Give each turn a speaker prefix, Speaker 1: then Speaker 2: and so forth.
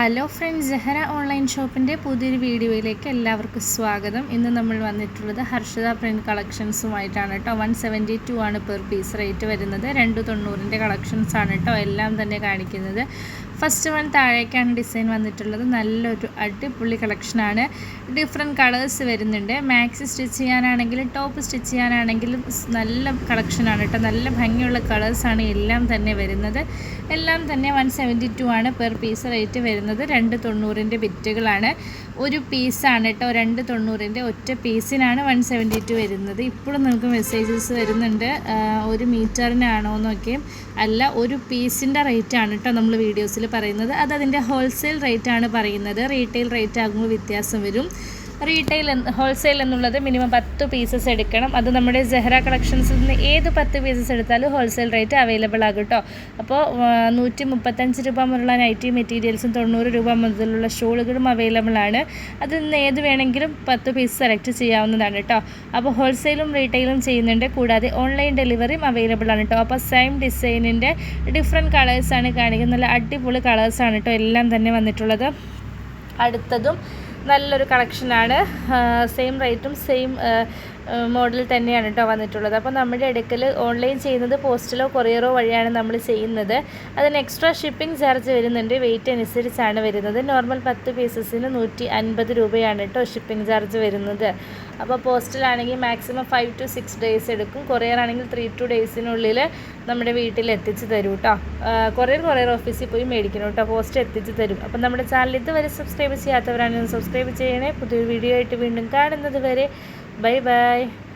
Speaker 1: Hello friends ജെഹ്റ online ഷോപ്പിൻ്റെ പുതിയൊരു വീഡിയോയിലേക്ക് എല്ലാവർക്കും സ്വാഗതം ഇന്ന് നമ്മൾ വന്നിട്ടുള്ളത് ഹർഷിത പ്രിൻറ്റ് കളക്ഷൻസുമായിട്ടാണ് കേട്ടോ വൺ സെവൻറ്റി ടു ആണ് പെർ പീസ് റേറ്റ് വരുന്നത് രണ്ട് തൊണ്ണൂറിൻ്റെ കളക്ഷൻസാണ് കേട്ടോ എല്ലാം തന്നെ കാണിക്കുന്നത് ഫസ്റ്റ് വൺ താഴേക്കാണ് ഡിസൈൻ വന്നിട്ടുള്ളത് നല്ലൊരു അടിപൊളി കളക്ഷനാണ് ഡിഫറെൻറ്റ് കളേഴ്സ് വരുന്നുണ്ട് മാക്സി സ്റ്റിച്ച് ചെയ്യാനാണെങ്കിലും ടോപ്പ് സ്റ്റിച്ച് ചെയ്യാനാണെങ്കിലും നല്ല കളക്ഷനാണ് കേട്ടോ നല്ല ഭംഗിയുള്ള കളേഴ്സാണ് എല്ലാം തന്നെ വരുന്നത് എല്ലാം തന്നെ വൺ സെവൻറ്റി ടു ആണ് പെർ പീസ് റേറ്റ് വരുന്നത് രണ്ട് തൊണ്ണൂറിൻ്റെ ബിറ്റുകളാണ് ഒരു പീസാണ് കേട്ടോ രണ്ട് തൊണ്ണൂറിൻ്റെ ഒറ്റ പീസിനാണ് വൺ സെവൻറ്റി ടു വരുന്നത് ഇപ്പോഴും നമുക്ക് മെസ്സേജസ് വരുന്നുണ്ട് ഒരു മീറ്ററിനാണോ എന്നൊക്കെയും അല്ല ഒരു പീസിൻ്റെ റേറ്റാണ് കേട്ടോ നമ്മൾ വീഡിയോസിൽ പറയുന്നത് അത് അതിൻ്റെ ഹോൾസെയിൽ റേറ്റ് ആണ് പറയുന്നത് റീറ്റെയിൽ റേറ്റ് ആകുമ്പോൾ വ്യത്യാസം വരും റീറ്റെയിൽ ഹോൾസെയിൽ എന്നുള്ളത് മിനിമം പത്ത് പീസസ് എടുക്കണം അത് നമ്മുടെ ജെഹ്റ കളക്ഷൻസിൽ നിന്ന് ഏത് പത്ത് പീസസ് എടുത്താലും ഹോൾസെയിൽ റേറ്റ് അവൈലബിൾ ആകും കേട്ടോ അപ്പോൾ നൂറ്റി മുപ്പത്തഞ്ച് രൂപ മുതലുള്ള നൈറ്റി മെറ്റീരിയൽസും തൊണ്ണൂറ് രൂപ മുതലുള്ള ഷോളുകളും അവൈലബിൾ ആണ് അതിൽ നിന്ന് ഏത് വേണമെങ്കിലും പത്ത് പീസ് സെലക്ട് ചെയ്യാവുന്നതാണ് കേട്ടോ അപ്പോൾ ഹോൾസെയിലും റീറ്റെയിലും ചെയ്യുന്നുണ്ട് കൂടാതെ ഓൺലൈൻ ഡെലിവറിയും അവൈലബിൾ ആണ് കേട്ടോ അപ്പോൾ സെയിം ഡിസൈനിൻ്റെ ഡിഫറെൻറ്റ് കളേഴ്സാണ് കാണിക്കുന്നത് നല്ല അടിപൊളി കളേഴ്സാണ് കേട്ടോ എല്ലാം തന്നെ വന്നിട്ടുള്ളത് അടുത്തതും നല്ലൊരു കളക്ഷനാണ് സെയിം റേറ്റും സെയിം മോഡൽ തന്നെയാണ് കേട്ടോ വന്നിട്ടുള്ളത് അപ്പോൾ നമ്മുടെ അടുക്കൽ ഓൺലൈൻ ചെയ്യുന്നത് പോസ്റ്റലോ കൊറിയറോ വഴിയാണ് നമ്മൾ ചെയ്യുന്നത് അതിന് എക്സ്ട്രാ ഷിപ്പിംഗ് ചാർജ് വരുന്നുണ്ട് വെയിറ്റ് അനുസരിച്ചാണ് വരുന്നത് നോർമൽ പത്ത് പീസസിന് നൂറ്റി അൻപത് രൂപയാണ് കേട്ടോ ഷിപ്പിംഗ് ചാർജ് വരുന്നത് അപ്പോൾ പോസ്റ്റലാണെങ്കിൽ maximum five to six days എടുക്കും കൊറിയർ ആണെങ്കിൽ ത്രീ ടു ഡേയ്സിനുള്ളിൽ നമ്മുടെ വീട്ടിൽ എത്തിച്ചു തരും കേട്ടോ കൊറിയർ കൊറിയർ ഓഫീസിൽ പോയി മേടിക്കണം കേട്ടോ പോസ്റ്റ് എത്തിച്ചു തരും അപ്പം നമ്മുടെ ചാനൽ ഇതുവരെ സബ്സ്ക്രൈബ് ചെയ്യാത്തവരാണെങ്കിൽ സബ്സ്ക്രൈബ് ചെയ്യണേ പുതിയൊരു വീഡിയോ ആയിട്ട് വീണ്ടും കാണുന്നത് വരെ Bye-bye.